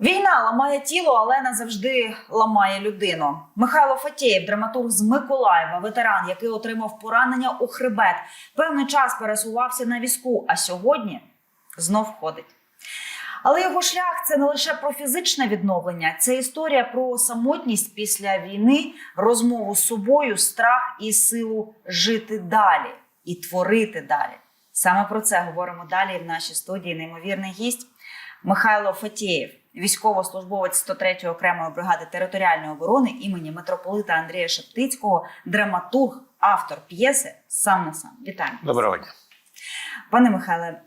Війна ламає тіло, але назавжди ламає людину. Михайло Фатєєв, драматург з Миколаєва, ветеран, який отримав поранення у хребет, певний час пересувався на візку, а сьогодні знов ходить. Але його шлях це не лише про фізичне відновлення, це історія про самотність після війни, розмову з собою, страх і силу жити далі і творити далі. Саме про це говоримо далі в нашій студії. Неймовірний гість Михайло Фатєєв, військовослужбовець 103-ї окремої бригади територіальної оборони імені митрополита Андрія Шептицького, драматург, автор п'єси сам на сам. Вітаємо. Доброго дня. Пане Михайле, е,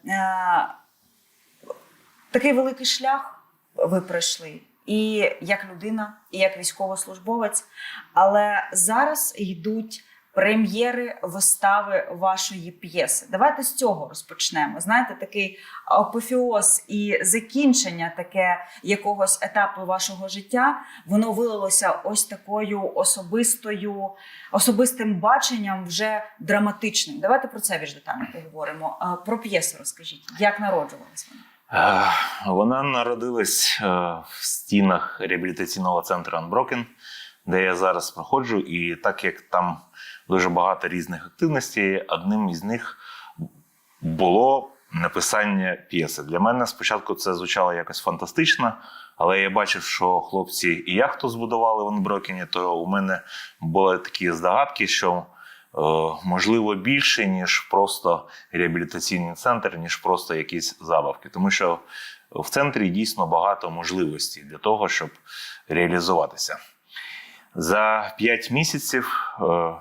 такий великий шлях ви пройшли. І як людина, і як військовослужбовець. Але зараз йдуть прем'єри вистави вашої п'єси. Давайте з цього розпочнемо. Знаєте, такий апофеоз і закінчення таке якогось етапу вашого життя, воно вилилося ось такою особистою, особистим баченням, вже драматичним. Давайте про це більш детально поговоримо. Про п'єсу розкажіть, як народжувалась вона? Вона народилась в стінах реабілітаційного центру Unbroken, де я зараз проходжу. І так як там дуже багато різних активностей, одним із них було написання п'єси. Для мене спочатку це звучало якось фантастично, але я бачив, що хлопці і яхту збудували в Unbroken, то у мене були такі здогадки, що е, можливо більше, ніж просто реабілітаційний центр, ніж просто якісь забавки. Тому що в центрі дійсно багато можливостей для того, щоб реалізуватися. За 5 місяців е,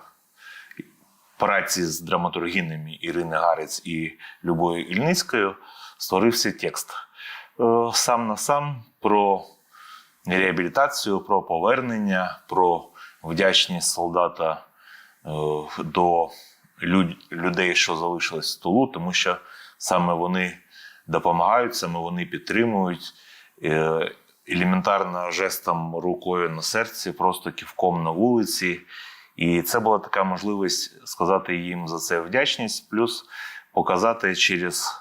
праці з драматургінями Ірини Гарець і Любою Ільницькою створився текст е, сам на сам про реабілітацію, про повернення, про вдячність солдата е, до людей, що залишились в тулу, тому що саме вони допомагають, саме вони підтримують. Е, Елементарно жестом рукою на серці, просто ківком на вулиці. І це була така можливість сказати їм за це вдячність, плюс показати через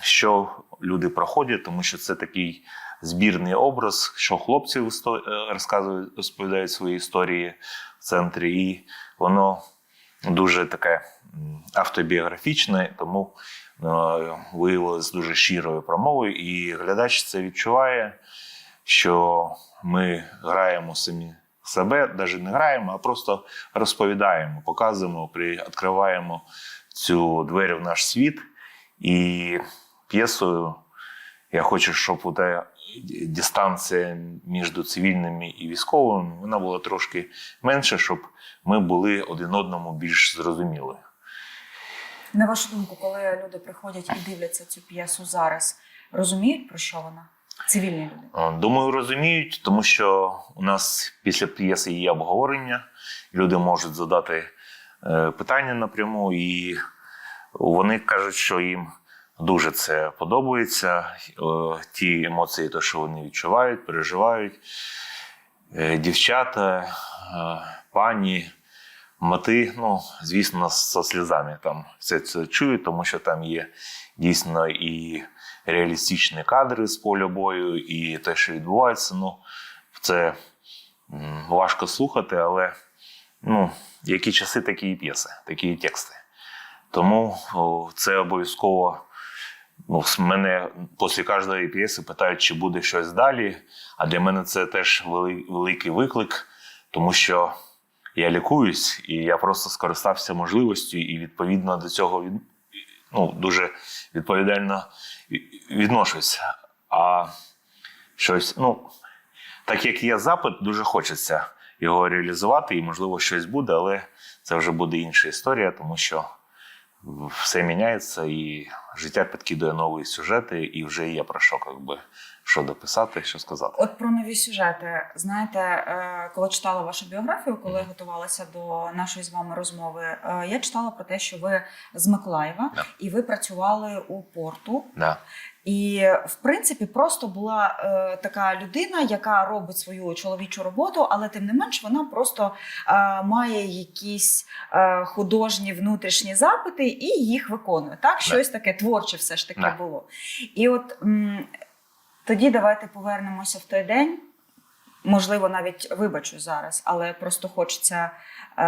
що люди проходять, тому що це такий збірний образ, що хлопці е, розказують, розповідають свої історії в центрі, і воно дуже таке автобіографічне, тому е, виявилось дуже щирою промовою, і глядач це відчуває, що ми граємо самі себе, навіть не граємо, а просто розповідаємо, показуємо, відкриваємо цю двері в наш світ. І п'єсою я хочу, щоб ота дистанція між цивільними і військовими вона була трошки менше, щоб ми були один одному більш зрозуміли. На вашу думку, коли люди приходять і дивляться цю п'єсу зараз, розуміють про що вона? Цивільні люди. Е, Думаю, розуміють, тому що у нас після п'єси є обговорення, люди можуть задати е, питання напряму, і вони кажуть, що їм дуже це подобається. Е, Ті емоції, то, що вони відчувають, переживають. Дівчата, пані, мати, ну, звісно, зі сльозами там все це чують, тому що там є дійсно і реалістичні кадри з поля бою, і те, що відбувається, ну, це важко слухати, але ну, які часи, такі і п'єси, такі і тексти. Тому це обов'язково. Ну, мене після кожної п'єси питають, чи буде щось далі. А для мене це теж великий виклик, тому що я лікуюсь, і я просто скористався можливістю і відповідно до цього ну, дуже відповідально відношуся. А щось, ну, так як є запит, дуже хочеться його реалізувати, і, можливо, щось буде, але це вже буде інша історія, тому що все міняється, і життя підкидує нові сюжети, і вже є про що, якби, що дописати, що сказати. От про нові сюжети. Знаєте, е, коли читала вашу біографію, коли mm. готувалася до нашої з вами розмови, е, я читала про те, що ви з Миколаєва yeah. і ви працювали у порту. Да. І в принципі просто була е, така людина, яка робить свою чоловічу роботу, але тим не менш вона просто е, має якісь е, художні внутрішні запити і їх виконує. Так, щось таке творче все ж таки було. І от м, Тоді давайте повернемося в той день. Можливо, навіть вибачу зараз, але просто хочеться е,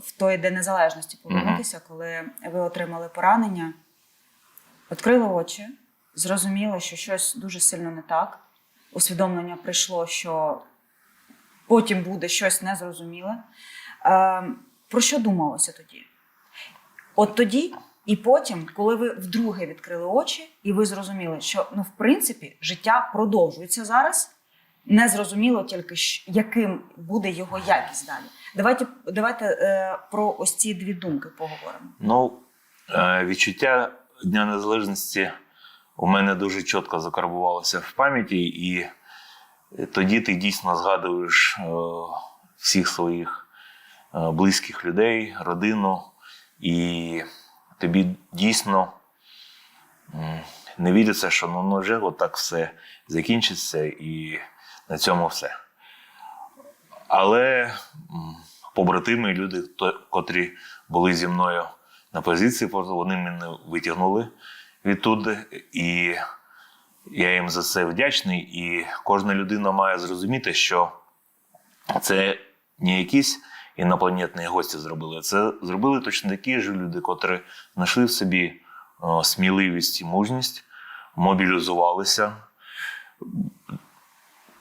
в той день незалежності повернутися, коли ви отримали поранення, відкрили очі, зрозуміли, що щось дуже сильно не так. Усвідомлення прийшло, що потім буде щось незрозуміле. Е, про що думалося тоді? От тоді і потім, коли ви вдруге відкрили очі, і ви зрозуміли, що ну, в принципі, життя продовжується зараз. Не зрозуміло тільки, яким буде його якість далі. Давайте, давайте е, про ось ці дві думки поговоримо. Ну, е, відчуття Дня Незалежності у мене дуже чітко закарбувалося в пам'яті, і тоді ти дійсно згадуєш е, всіх своїх е, близьких людей, родину, і тобі дійсно не віриться, що ну, вже отак все закінчиться, і на цьому все. Але побратими, люди, котрі були зі мною на позиції, вони мене витягнули відтуди. І я їм за це вдячний. І кожна людина має зрозуміти, що це не якісь інопланетні гості зробили. Це зробили точно такі ж люди, котрі знайшли в собі сміливість і мужність, мобілізувалися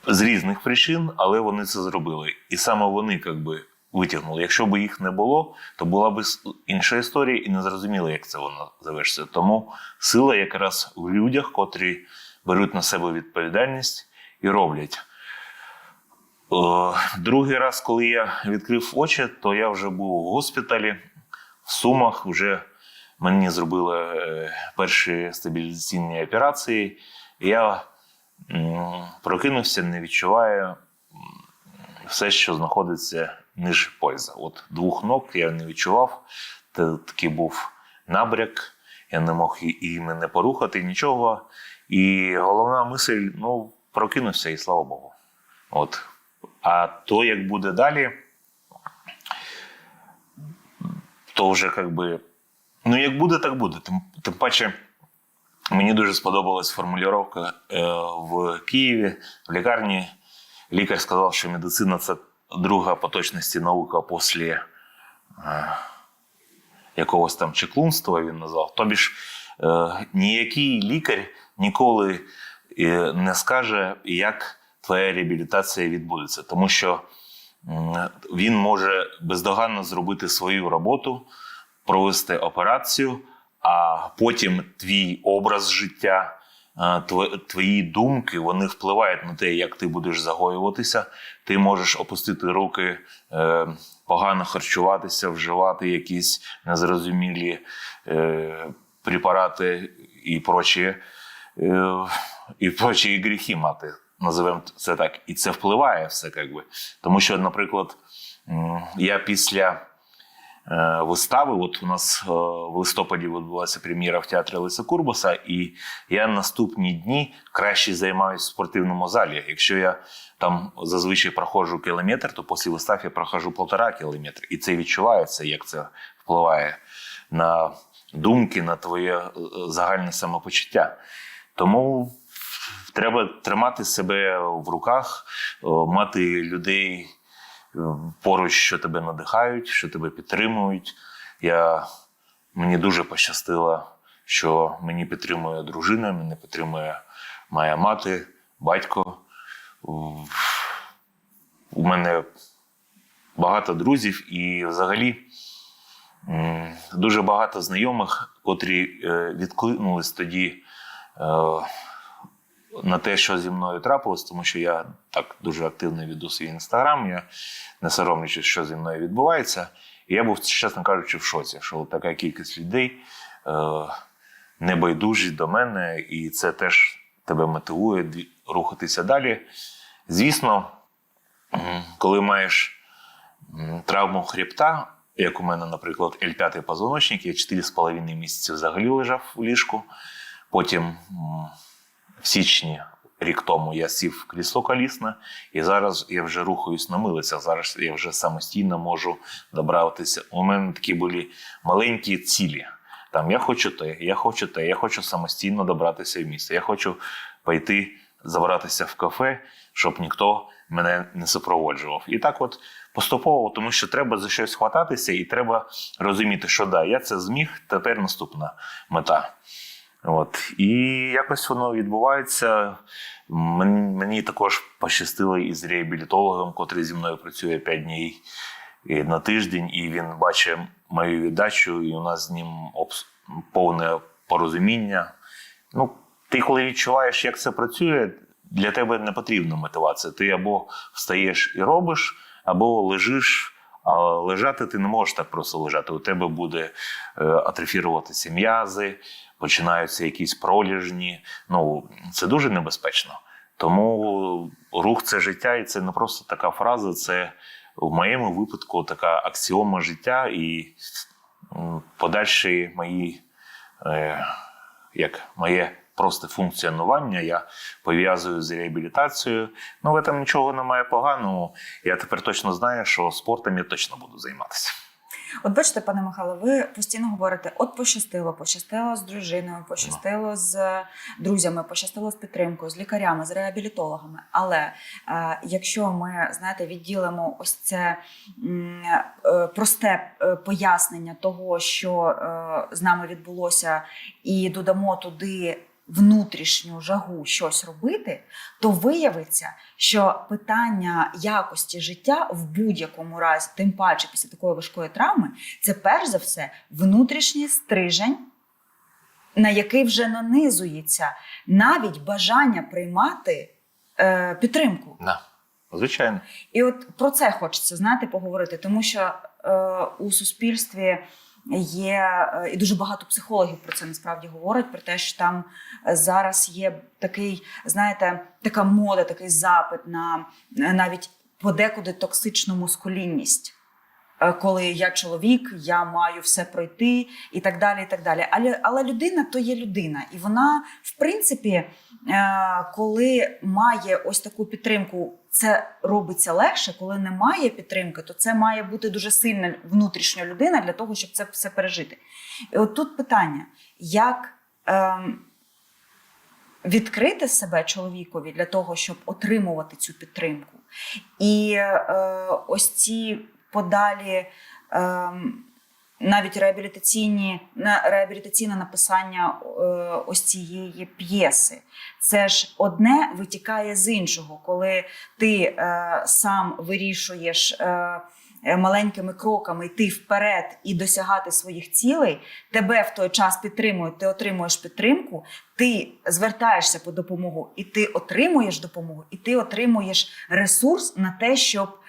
з різних причин, але вони це зробили. І саме вони як би, витягнули. Якщо б їх не було, то була б інша історія, і не зрозуміло, як це воно завершиться. Тому сила якраз в людях, котрі беруть на себе відповідальність і роблять. Другий раз, коли я відкрив очі, то я вже був у госпіталі в Сумах. Вже мені зробили е, перші стабілізаційні операції. Я прокинувся, не відчуваю все, що знаходиться ніж пояса. От двох ног я не відчував. Та такий був набряк, я не мог і мене порухати, нічого. І головна мисль: ну, прокинувся, і слава Богу. От. А то, як буде далі, то вже як би. Ну, як буде, так буде. Тим, тим паче, мені дуже сподобалась формулювання е, в Києві в лікарні. Лікар сказав, що медицина це друга по точності наука після е, якогось там чеклунства, він назвав. Тобі ж е, ніякий лікар ніколи е, не скаже, як твоя реабілітація відбудеться, тому що м, він може бездоганно зробити свою роботу, провести операцію, а потім твій образ життя, е, твої думки вони впливають на те, як ти будеш загоюватися. Ти можеш опустити руки, е, погано харчуватися, вживати якісь незрозумілі е, препарати і прочі, е, і прочі гріхи мати. Називемо це так. І це впливає все, як би. Тому що, наприклад, я після вистави. От у нас е, в листопаді відбулася прем'єра в театрі Лиса Курбаса, і я наступні дні краще займаюся в спортивному залі. Якщо я там зазвичай проходжу кілометр, то після вистав я проходжу полтора кілометра. І це відчувається, як це впливає на думки, на твоє е, загальне самопочуття. Тому треба тримати себе в руках, е, мати людей е, поруч, що тебе надихають, що тебе підтримують. Я, мені дуже пощастило, що мені підтримує дружина, мене підтримує моя мати, батько. У мене багато друзів і взагалі дуже багато знайомих, котрі е, відкликнулись тоді. На те, що зі мною трапилось, тому що я так дуже активно веду свій інстаграм, я не соромлячись, що зі мною відбувається. І я був, чесно кажучи, в шоці, що така кількість людей е, небайдужі до мене, і це теж тебе мотивує рухатися далі. Звісно, коли маєш травму хребта, як у мене, наприклад, L5 позвоночник, я 4,5 місяці взагалі лежав у ліжку. Потім в січні, рік тому, я сів в крісло колісне, і зараз я вже рухаюсь на милицях. Зараз я вже самостійно можу добратися. У мене такі були маленькі цілі. Там я хочу те, я хочу те, я хочу самостійно добратися в місто. Я хочу пойти забиратися в кафе, щоб ніхто мене не супроводжував. І так, от поступово, тому що треба за щось хвататися, і треба розуміти, що да, я це зміг, тепер наступна мета. От. І якось воно відбувається. Мені, також пощастило із реабілітологом, котрий зі мною працює 5 днів на тиждень, і він бачить мою віддачу, і у нас з ним повне порозуміння. Ну, ти коли відчуваєш, як це працює, для тебе не потрібна мотивація. Ти або встаєш і робиш, або лежиш. А лежати ти не можеш так просто лежати. У тебе буде е, атрофіруватися м'язи, починаються якісь проліжні. Ну, це дуже небезпечно. Тому рух це життя, і це не просто така фраза, це в моєму випадку така аксіома життя і подальші мої, е, як моє просто функціонування я пов'язую з реабілітацією. Ну, в цьому нічого немає поганого. Я тепер точно знаю, що спортом я точно буду займатися. От бачите, пане Михайло, ви постійно говорите: от пощастило, пощастило з дружиною, пощастило з друзями, пощастило з підтримкою, з лікарями, з реабілітологами. Але е, якщо ми знаєте, відділимо ось це е, просте е, пояснення того, що е, з нами відбулося, і додамо туди. Внутрішню жагу щось робити, то виявиться, що питання якості життя в будь-якому разі, тим паче після такої важкої травми, це перш за все внутрішній стрижень, на який вже нанизується навіть бажання приймати е, підтримку. Да. Звичайно. І от про це хочеться знаєте, поговорити, тому що е, у суспільстві є е, і дуже багато психологів про це насправді говорять, про те, що там е, зараз є такий, знаєте, така мода, такий запит на е, навіть подекуди токсичну мускулінність. Е, Коли я чоловік, я маю все пройти і так далі. і так далі. Але, але людина то є людина, і вона, в принципі, е, коли має ось таку підтримку, це робиться легше. Коли немає підтримки, то це має бути дуже сильна внутрішня людина для того, щоб це все пережити. І от тут питання: як ем, відкрити себе чоловікові для того, щоб отримувати цю підтримку, і е, ось ці подалі. ем, навіть реабілітаційні реабілітаційне написання е, ось цієї п'єси. Це ж одне витікає з іншого, коли ти е, сам вирішуєш. Е, Маленькими кроками йти вперед і досягати своїх цілей, тебе в той час підтримують, ти отримуєш підтримку, ти звертаєшся по допомогу, і ти отримуєш допомогу, і ти отримуєш ресурс на те, щоб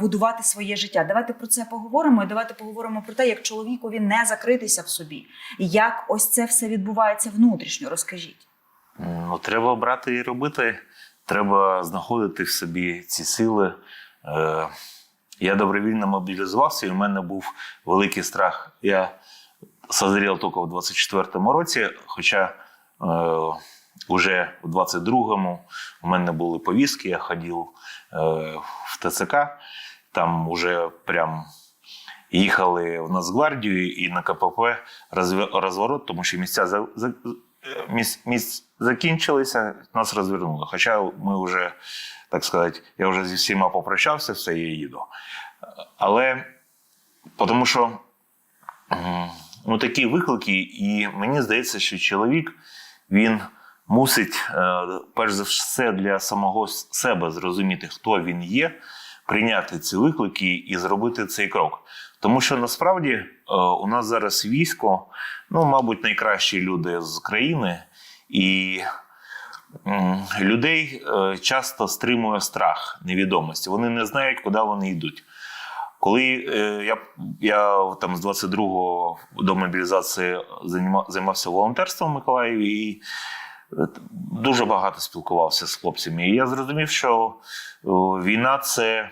будувати своє життя. Давайте про це поговоримо. І давайте поговоримо про те, як чоловікові не закритися в собі, як ось це все відбувається внутрішньо. Розкажіть. Ну, треба брати і робити. Треба знаходити в собі ці сили. Е, я добровільно мобілізувався, і в мене був великий страх. Я созрів тільки в 24-му році, хоча е, вже в 22-му у мене були повістки, я ходив е, в ТЦК, там вже прям їхали в Нацгвардію і на КПП розворот, тому що місця за, за, місць, місць закінчилися, нас розвернули. Хоча ми вже, так сказати, я вже зі всіма попрощався, все, я їду. Але тому що ну, такі виклики, і мені здається, що чоловік він мусить, е, перш за все, для самого себе зрозуміти, хто він є, прийняти ці виклики і зробити цей крок. Тому що насправді е, у нас зараз військо, ну, мабуть, найкращі люди з країни, і людей е, часто стримує страх невідомості. Вони не знають, куди вони йдуть. Коли я, я там з 22-го до мобілізації займався волонтерством в Миколаєві і дуже багато спілкувався з хлопцями. І я зрозумів, що е, війна це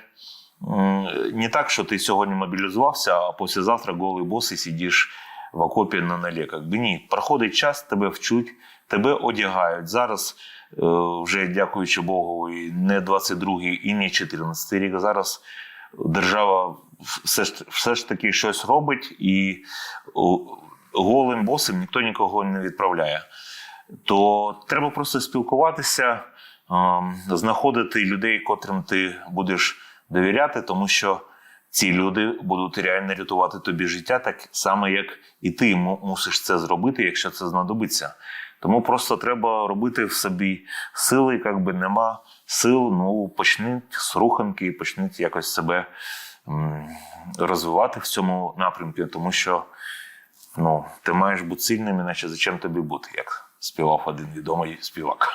не так, що ти сьогодні мобілізувався, а післязавтра голий бос і сидиш в окопі на нале. Якби ні, проходить час, тебе вчуть, тебе одягають. Зараз, е, вже дякуючи Богу, не 22-й, і не 14-й рік. Зараз держава все ж, все ж таки щось робить, і голим босом ніхто нікого не відправляє. То треба просто спілкуватися, ем, знаходити людей, котрим ти будеш довіряти, тому що ці люди будуть реально рятувати тобі життя, так само, як і ти мусиш це зробити, якщо це знадобиться. Тому просто треба робити в собі сили, якби нема сил, ну почніть з руханки, почніть якось себе розвивати в цьому напрямку, тому що ну, ти маєш бути сильним, іначе зачем тобі бути, як співав один відомий співак.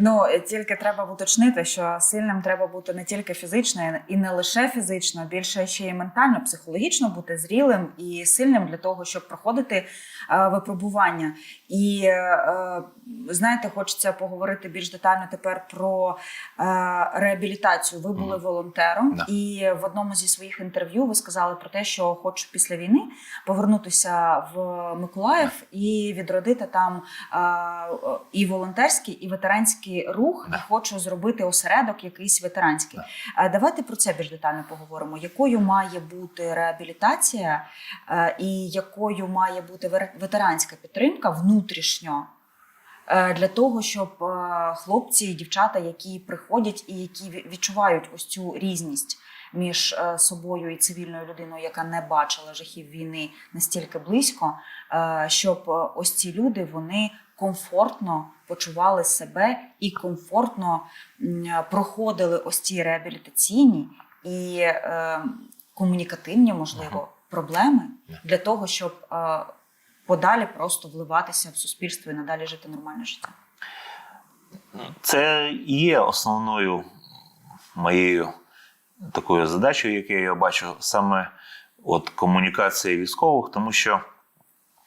Ну е, тільки треба уточнити, що сильним треба бути не тільки фізично і не лише фізично, більше ще й ментально, психологічно бути зрілим і сильним для того, щоб проходити е, випробування. І е, знаєте, хочеться поговорити більш детально тепер про е, реабілітацію. Ви були Мгм. волонтером, Да. і в одному зі своїх інтерв'ю ви сказали про те, що хочу після війни повернутися в Миколаїв і відродити там і волонтерський, і ветеранський рух. Да. І хочу зробити осередок якийсь ветеранський. Да. Давайте про це більш детально поговоримо. Якою має бути реабілітація, е, і якою має бути ветеранська підтримка внутрішньо? е, Для того щоб е, хлопці і дівчата, які приходять і які відчувають ось цю різність між собою і цивільною людиною, яка не бачила жахів війни настільки близько, щоб ось ці люди вони комфортно почували себе і комфортно проходили ось ці реабілітаційні і е, комунікативні, можливо, проблеми Да. для того, щоб е, подалі просто вливатися в суспільство і надалі жити нормальне життя. Це і є основною моєю такою задачею, яку я бачу, саме от комунікація військових, тому що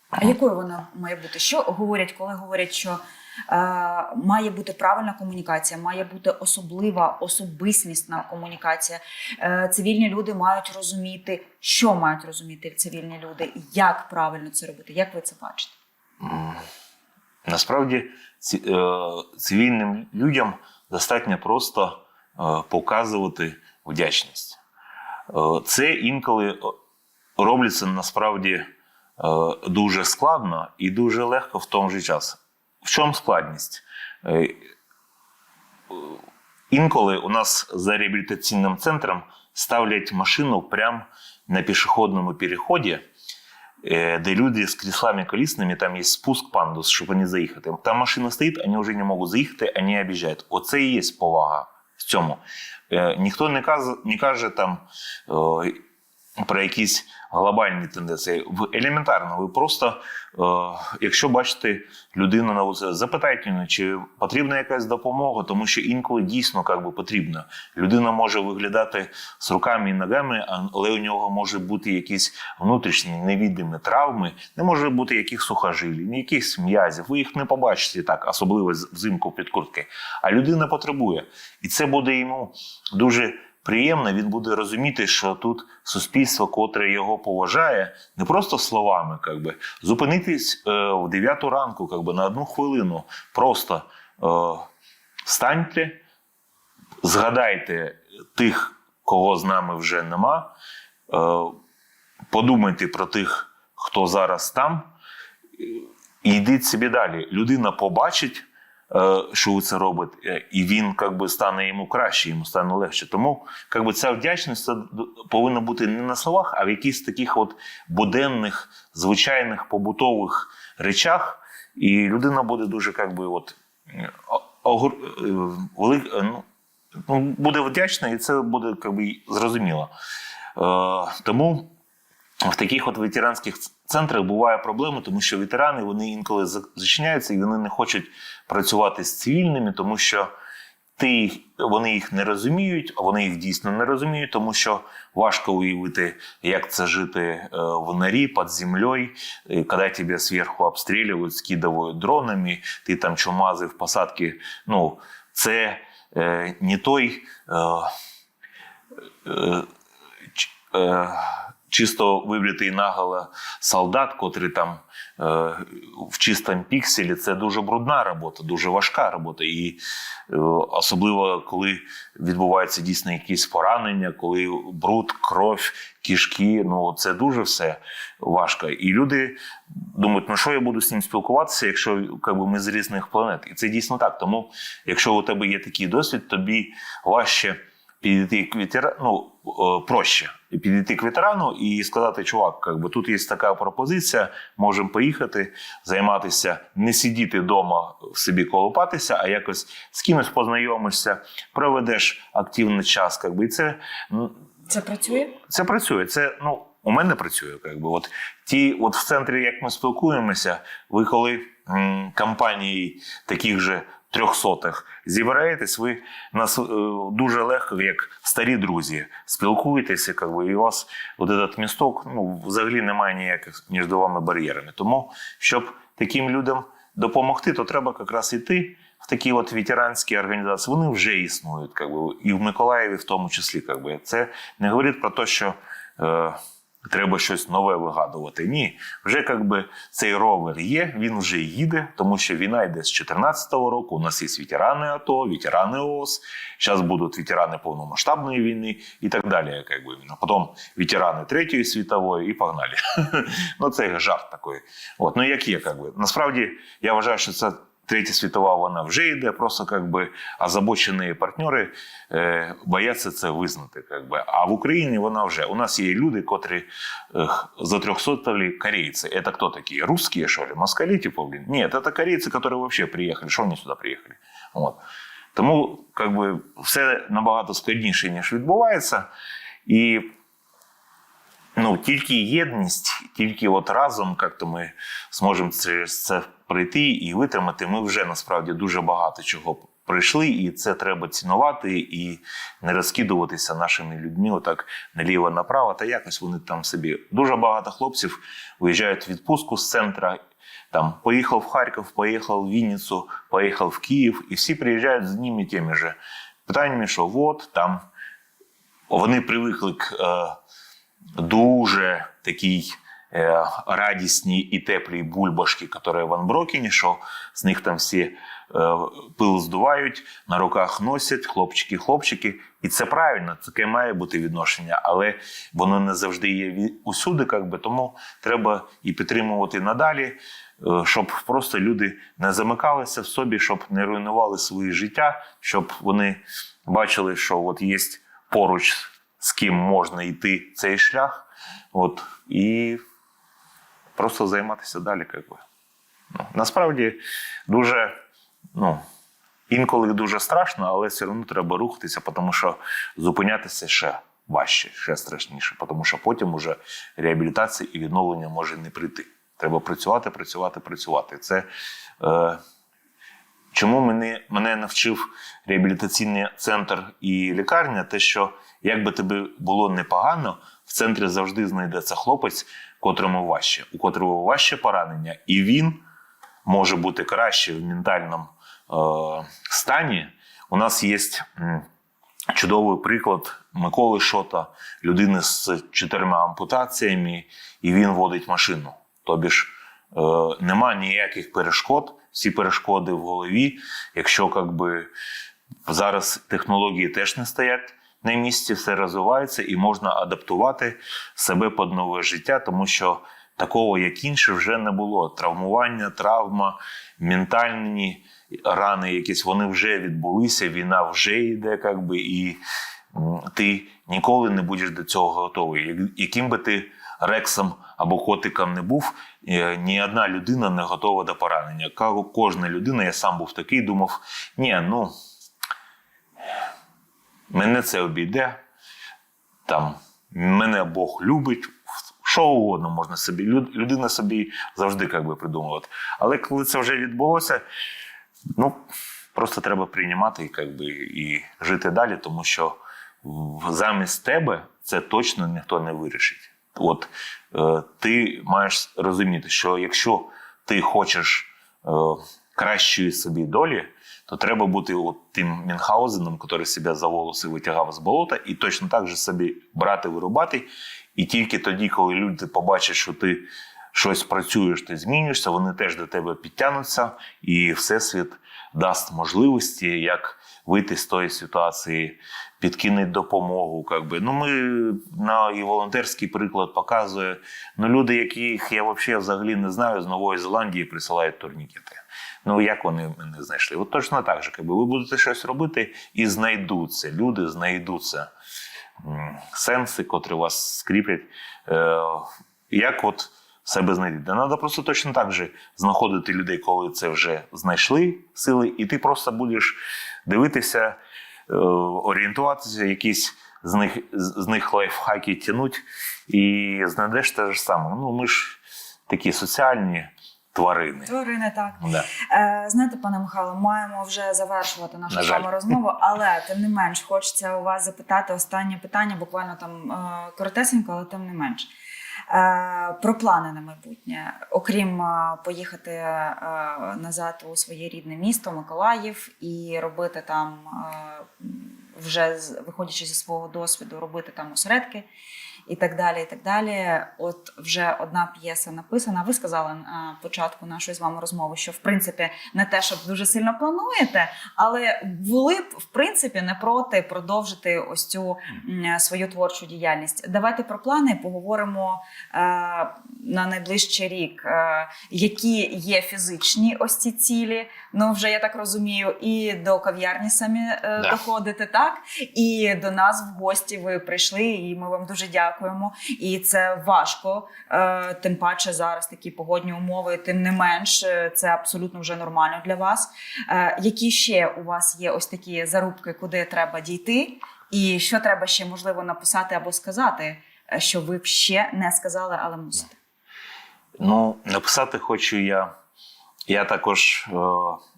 А якою вона має бути? Що говорять, коли говорять, що е, має бути правильна комунікація, має бути особлива, особистісна комунікація. Е, цивільні люди мають розуміти, що мають розуміти цивільні люди, як правильно це робити. Як ви це бачите? насправді ці, е, цивільним людям достатньо просто е, показувати вдячність. Е, це інколи е, робиться насправді дуже складно і дуже легко в тому же час. В чому складність? Е, е, Інколи у нас за реабілітаційним центром ставлять машину прямо на пішохідному переході, е, де люди з кріслами колісними, там є спуск пандус, щоб вони заїхати. Там машина стоїть, вони вже не можуть заїхати, вони об'їжджають. Оце і є повага в цьому. Е, Ніхто не каже, не каже там е, про якісь глобальні тенденції. В елементарно, ви просто, е, якщо бачите людину на вулиці, запитайте чи потрібна якась допомога, тому що інколи дійсно як би, потрібно. Людина може виглядати з руками і ногами, але у нього може бути якісь внутрішні невідомі травми, не може бути яких сухожилів, якихось м'язів. Ви їх не побачите так, особливо взимку під куртки. А людина потребує. І це буде йому дуже приємно. Він буде розуміти, що тут суспільство, котре його поважає, не просто словами, как би, зупинитись е, в 9 ранку, как би, на одну хвилину. Просто е, встаньте, згадайте тих, кого з нами вже нема. Е, подумайте про тих, хто зараз там, і йдіть собі далі. Людина побачить, е, ви це робите, е, і він как би, стане йому краще, йому стане легше. Тому как би, ця вдячність повинна бути не на словах, а в якихось таких от буденних, звичайних побутових речах. І людина буде дуже как би, от, е, огур, е, велик, е, ну, ну, буде вдячна, і це буде как би, зрозуміло. Е, тому в таких от ветеранських центрах буває проблема, тому що ветерани вони інколи зачиняються і вони не хочуть працювати з цивільними, тому що ти, вони їх не розуміють, а вони їх дійсно не розуміють, тому що важко уявити, як це жити е, в норі під землею, коли тебе зверху обстрілюють, скидують дронами, ти там чумази в посадці. Ну, це е, не той. Е, е, е, чисто вибритий наголо солдат, котрий там е, в чистому пікселі, це дуже брудна робота, дуже важка робота. І е, особливо коли відбуваються дійсно якісь поранення, коли бруд, кров, кишки, ну це дуже все важко. І люди думають, ну що я буду з ним спілкуватися, якщо как би, ми з різних планет. І це дійсно так. Тому, якщо у тебе є такий досвід, тобі важче підійти к ветерану, ну, проще підійти к ветерану і сказати, чувак, как би, тут є така пропозиція, можемо поїхати, займатися, не сидіти вдома собі колупатися, а якось з кимось познайомишся, проведеш активний час. Как би, і це, Це працює? це працює. Це ну у мене працює. Как би. От ті, от в центрі, як ми спілкуємося, ви коли м, компанії таких же трьохсотих зібраєтесь, ви нас е, дуже легко, як старі друзі, спілкуєтеся, как би, і у вас от этот місток, ну взагалі немає ніяких між вами бар'єрами. Тому щоб таким людям допомогти, то треба якраз йти. В такі от ветеранські організації вони вже існують, как би, і в Миколаєві в тому числі. Как би. Це не говорить про те, що е, треба щось нове вигадувати. Ні, вже как би, цей ровер є, він вже їде, тому що війна йде з 2014 року. У нас є ветерани АТО, ветерани ООС, зараз будуть ветерани повномасштабної війни і так далі. Как би. Потім ветерани Третьої світової і погнали. ну, це жарт такий. От, ну, як є, как би. Насправді, я вважаю, що це. Третя світова вона вже йде, просто как би озабочені партнери е, бояться це визнати. Как би. А в Україні вона вже у нас є люди, котрі е, за 300 корейці. Это кто такие? Русские, что ли? Москали, типа, блин? Нет, это корейцы, которые вообще приехали. Что они сюди приїхали? От. Тому как би, все набагато складніше, ніж відбувається. І ну, тільки єдність, тільки от разом як-то ми зможемо це, це пройти і витримати. Ми вже насправді дуже багато чого пройшли, і це треба цінувати і не розкидуватися нашими людьми отак наліво направо. Та якось вони там собі. Дуже багато хлопців виїжджають в відпустку з центра. Там поїхав в Харків, поїхав в Вінницю, поїхав в Київ, і всі приїжджають з ними тими же питаннями, що от там вони привикли к е, дуже такій е, радісній і теплій бульбашки, яка в Анброкені, що з них там всі е, пил здувають, на руках носять хлопчики, хлопчики. І це правильно, таке має бути відношення, але воно не завжди є усюди, би, тому треба і підтримувати надалі, е, щоб просто люди не замикалися в собі, щоб не руйнували своє життя, щоб вони бачили, що от є поруч з ким можна йти цей шлях, от, і просто займатися далі. Як би. Ну, насправді дуже, ну, інколи дуже страшно, але все одно треба рухатися, тому що зупинятися ще важче, ще страшніше, тому що потім уже реабілітація і відновлення може не прийти. Треба працювати, працювати, працювати. Це е, Чому мене, мене навчив реабілітаційний центр і лікарня, те, що як би тобі було непогано, в центрі завжди знайдеться хлопець, котрому важче, у котрого важче поранення, і він може бути краще в ментальному е, стані. У нас є чудовий приклад Миколи Шота, людини з чотирма ампутаціями, і він водить машину. Тобі ж е, нема ніяких перешкод, всі перешкоди в голові. Якщо как би, зараз технології теж не стоять на місці, все розвивається і можна адаптувати себе під нове життя, тому що такого, як інше, вже не було. Травмування, травма, ментальні рани, якісь вони вже відбулися, війна вже йде, как би, і ти ніколи не будеш до цього готовий. Яким би ти рексом або котиком не був, е, ні одна людина не готова до поранення. Кожна людина, я сам був такий, думав, ні, ну мене це обійде, там, мене Бог любить. Що угодно можна собі. Людина собі завжди як би, придумувати. Але коли це вже відбулося, ну просто треба приймати як би, і жити далі, тому що замість тебе це точно ніхто не вирішить. От е, ти маєш розуміти, що якщо ти хочеш е, кращої собі долі, то треба бути от тим Мюнхгаузеном, який себе за волоси витягав з болота, і точно так же собі брати, вирубати І тільки тоді, коли люди побачать, що ти щось працюєш, ти змінюєшся, вони теж до тебе підтягнуться, і всесвіт дасть можливості, як вийти з тої ситуації, підкинуть допомогу. Как би. Ну, ми на і волонтерський приклад показує. Ну, люди, яких я взагалі не знаю, з Нової Зеландії присилають турнікети. Ну, як вони мене знайшли? От точно так же, якби ви будете щось робити і знайдуться. Люди знайдуться сенси, котрі вас скріплять. Е, як от себе знайти? Треба просто точно так же знаходити людей, коли це вже знайшли сили, і ти просто будеш дивитися, е, орієнтуватися, якісь з них, з них лайфхаки тянуть, і знайдеш те ж саме. Ну, ми ж такі соціальні тварини. Тварини так. Да. Е, знаєте, пане Михайло, маємо вже завершувати нашу На з вами розмову, але тим не менш, хочеться у вас запитати останнє питання, буквально там е, коротесенько, але тим не менш. Е, про плани на майбутнє, окрім е, поїхати е, назад у своє рідне місто Миколаїв і робити там, е, вже виходячи зі свого досвіду, робити там осередки і так далі. І так далі. От вже одна п'єса написана. Ви сказали на початку нашої з вами розмови, що в принципі не те, щоб дуже сильно плануєте, але були б в принципі не проти продовжити ось цю свою творчу діяльність. Давайте про плани поговоримо е, на найближчий рік, е, які є фізичні ось ці цілі. Ну вже я так розумію, і до кав'ярні самі е, Да. доходите, так і до нас в гості ви прийшли, і ми вам дуже дякуємо. І це важко, е, тим паче зараз такі погодні умови. Тим не менш, е, це абсолютно вже нормально для вас. Е, Які ще у вас є ось такі зарубки, куди треба дійти, і що треба ще можливо написати або сказати, що ви б ще не сказали, але мусите. Ну, написати хочу я. Я також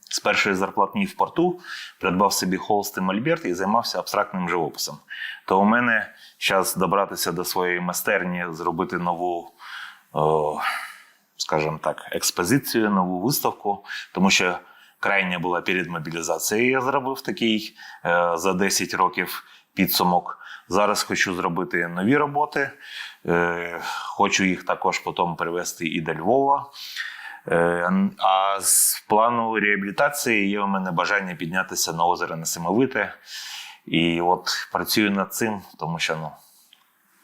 з першої зарплатні в порту придбав собі холст і мольберт і займався абстрактним живописом. То у мене час добратися до своєї майстерні, зробити нову, е, скажімо так, експозицію, нову виставку, тому що крайня була перед мобілізацією. Я зробив такий е, за 10 років підсумок. Зараз хочу зробити нові роботи. Е, хочу їх також потім привезти і до Львова. Е, А з плану реабілітації є у мене бажання піднятися на озеро Несамовите. І от працюю над цим, тому що ну,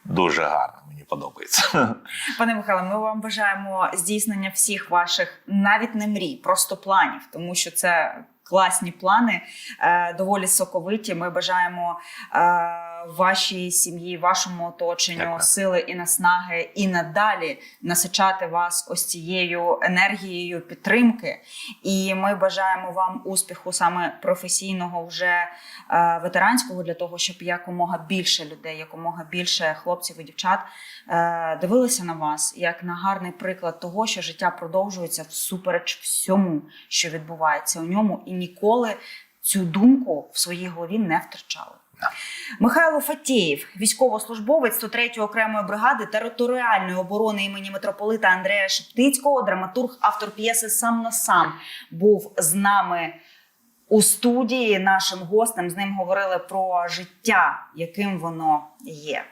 дуже гарно, мені подобається. Пане Михайло, ми вам бажаємо здійснення всіх ваших навіть не мрій, просто планів, тому що це класні плани, е, доволі соковиті. Ми бажаємо е, вашій сім'ї, вашому оточенню Дякую. сили і наснаги, і надалі насичати вас ось цією енергією підтримки. І ми бажаємо вам успіху саме професійного, вже е, ветеранського, для того, щоб якомога більше людей, якомога більше хлопців і дівчат е, дивилися на вас як на гарний приклад того, що життя продовжується всупереч всьому, що відбувається у ньому, і ніколи цю думку в своїй голові не втрачали. Михайло Фатєєв, військовослужбовець 103-ї окремої бригади територіальної оборони імені митрополита Андрея Шептицького, драматург, автор п'єси Сам на сам був з нами у студії. Нашим гостем з ним говорили про життя, яким воно є.